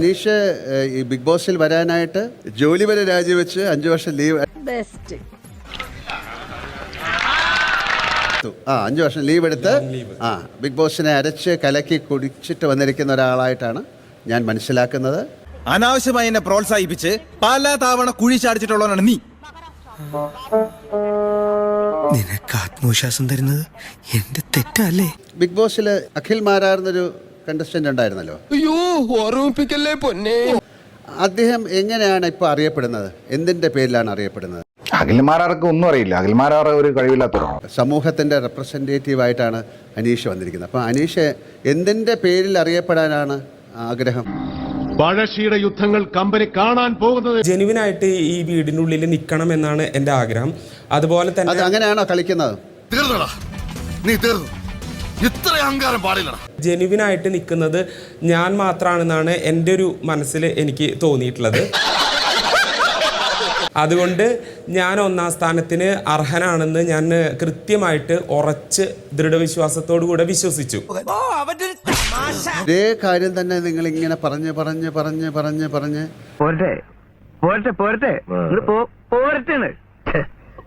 അനീഷ് ഈ ബിഗ് ബോസിൽ വരാനായിട്ട് ജോലി വരെ രാജിവെച്ച് അഞ്ചു വർഷം ലീവ് ബെസ്റ്റ് ആ അഞ്ചു വർഷം ലീവ് എടുത്ത് ആ ബിഗ് ബോസിനെ അരച്ച് കലക്കി കുടിച്ചിട്ട് വന്നിരിക്കുന്ന ഒരാളായിട്ടാണ് ഞാൻ മനസ്സിലാക്കുന്നത്. അനാവശ്യമായി എന്നെ പ്രോത്സാഹിപ്പിച്ച് പല തവണ കുഴി ചാടിച്ചിട്ടുള്ളവനാണ് നീ. നിനക്ക് ആത്മവിശ്വാസം തരുന്നത് എന്റെ തെറ്റല്ലേ? ബിഗ് ബോസിൽ അഖിൽ മാരാർന്നൊരു കണ്ടസ്റ്റന്റ് ഉണ്ടായിരുന്നല്ലോ. ഓർമ്മിപ്പിക്കല്ലേ പൊന്നെ? അദ്ദേഹം എങ്ങനെയാണ് ഇപ്പോൾ അറിയപ്പെടുന്നത്? എന്തിന്റെ പേരിലാണ് അറിയപ്പെടുന്നത്? അഖിൽമാരാർക്ക് ഒന്നും അറിയില്ല. അഖിൽമാരാർ ഒരു കഴിവില്ലാത്തവരാണ്. സമൂഹത്തിന്റെ റെപ്രസെന്റേറ്റീവ് ആയിട്ടാണ് അനീഷ് വന്നിരിക്കുന്നത്. അപ്പോൾ അനീഷ് എന്തിന്റെ പേരിൽ അറിയപ്പെടാനാണ് ആഗ്രഹം? പഴശ്ശിയുടെ യുദ്ധങ്ങൾ കമ്പനി കാണാൻ പോകുന്നത് ജെനുവിനായിട്ട് ഈ വീടിനുള്ളിൽ നിൽക്കണം എന്നാണ് എന്റെ ആഗ്രഹം. അതുപോലെ അത് തന്നെ അങ്ങനെയാണോ കളിക്കുന്നത്? തീർന്നടാ. നീ തീർന്നു. ഇത്ര അഹങ്കാരം പാടില്ലടാ. ജെനുവിനായിട്ട് നിൽക്കുന്നത് ഞാൻ മാത്രമാണെന്നാണ് എന്റെ ഒരു മനസ്സിൽ എനിക്ക് തോന്നിയിട്ടുള്ളത്. അതുകൊണ്ട് ഞാൻ ഒന്നാം സ്ഥാനത്തിന് അർഹനാണെന്ന് ഞാൻ കൃത്യമായിട്ട് ഉറച്ച് ദൃഢവിശ്വാസത്തോടു കൂടെ വിശ്വസിച്ചു. ഇതേ കാര്യം തന്നെ നിങ്ങൾ ഇങ്ങനെ പറഞ്ഞ് പറഞ്ഞ് പറഞ്ഞ് പറഞ്ഞ് പറഞ്ഞ് പോരട്ടെ പോരട്ടെ പോരട്ടെ. പോരട്ടെ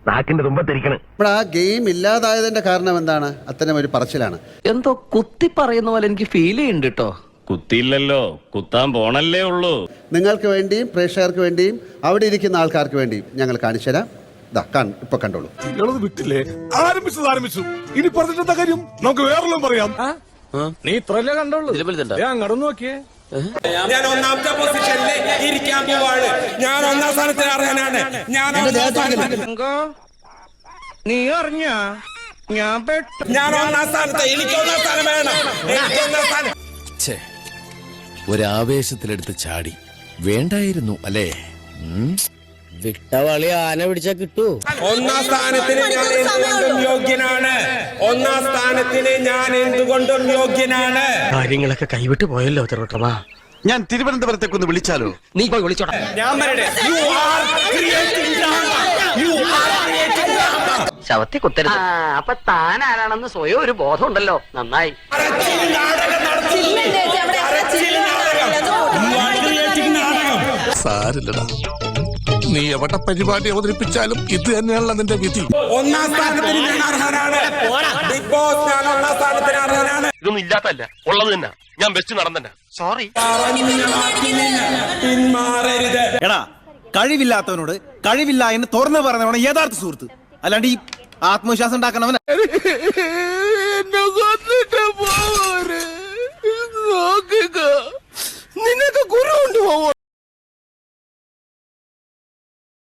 നാക്കിന്റെ തുമ്പത്തിരിക്കണ്. ആ ഗെയിം ഇല്ലാതായതിന്റെ കാരണം എന്താണ്? അത്തരം ഒരു പറച്ചിലാണ്. എന്തോ കുത്തി പറയുന്ന പോലെ എനിക്ക് ഫീൽ ചെയ്യുന്നുണ്ട് കേട്ടോ കുത്തിയില്ലല്ലോ. കുത്താൻ പോണല്ലേ ഉള്ളൂ. നിങ്ങൾക്ക് വേണ്ടിയും പ്രേക്ഷകർക്ക് വേണ്ടിയും അവിടെ ഇരിക്കുന്ന ആൾക്കാർക്ക് വേണ്ടിയും ഞങ്ങൾ കാണിച്ചു തരാം. ഇതാ കാൺ ഇപ്പോൾ കണ്ടോളൂ. നിങ്ങളത് വിട്ടില്ലേ? ആരംഭിച്ചത് ആരംഭിച്ചു. ഇനി പറഞ്ഞിട്ടെന്താ കാര്യം? നമുക്ക് വേറെല്ലാം പറയാം. നീ ഇത്രല്ലേ കണ്ടോളൂ ഞാൻ കടന്നു നോക്കിയേ. ഞാൻ ഒന്നാമത്തെ പൊസിഷനിൽ ഇരിക്കാൻ പോവാണ്. ഞാൻ ഒന്നാം സ്ഥാനത്തിന് അർഹനാണ്. ഞാൻ നീ അറിഞ്ഞ? ഞാൻ പെട്ടു. ഞാൻ ഒന്നാം സ്ഥാനത്ത്. എനിക്ക് ഒന്നാം സ്ഥാനം വേണം. എനിക്ക് ഒന്നാം സ്ഥാനം. ഒരാവേശത്തിലെടുത്ത് ചാടി. വേണ്ടായിരുന്നു അല്ലേ? വിട്ടവളി ആന പിടിച്ചാ കിട്ടൂ. ഒന്നാം സ്ഥാനത്തിന് ഞാൻ ഒന്നാം സ്ഥാനത്തിന് ഞാൻ എന്തുകൊണ്ടും യോഗ്യനാണ്? കാര്യങ്ങളൊക്കെ കൈവിട്ട് പോയല്ലോ തിരുവട്ടമാ ഞാൻ തിരുവനന്തപുരത്തേക്ക് ഒന്ന് വിളിച്ചാലോ? നീ പോയി വിളിച്ചോടാ. ഞാൻ പറയട്ടെ you are creating drama you are creating drama ശവത്തി കുത്തരുത്. അപ്പൊ താൻ ആരാണെന്ന് സ്വയം ഒരു ബോധം ഉണ്ടല്ലോ നന്നായി സാരില്ലടാ. നീ എവിടെ പരിപാടി അവതരിപ്പിച്ചാലും ഇത് തന്നെയാണല്ലോ നിന്റെ വിധി. ഒന്നാം സ്ഥാനത്തിന് ഞാൻ അർഹനാണ്. ബിഗ് ബോസ് ഞാൻ ഒന്നാം സ്ഥാനത്തിന് അർഹനാണ്. ഇതൊന്നും ഇല്ലാത്തല്ല ഉള്ളത് തന്നെ. ഞാൻ ബെസ്റ്റ് നടന്നെ സോറി പിന്മാറരുത്. എടാ കഴിവില്ലാത്തവനോട് കഴിവില്ല എന്ന് തുറന്നു പറഞ്ഞവനാണ് യഥാർത്ഥ സുഹൃത്ത്. അല്ലാണ്ട് ഈ ആത്മവിശ്വാസം ഉണ്ടാക്കണവൻ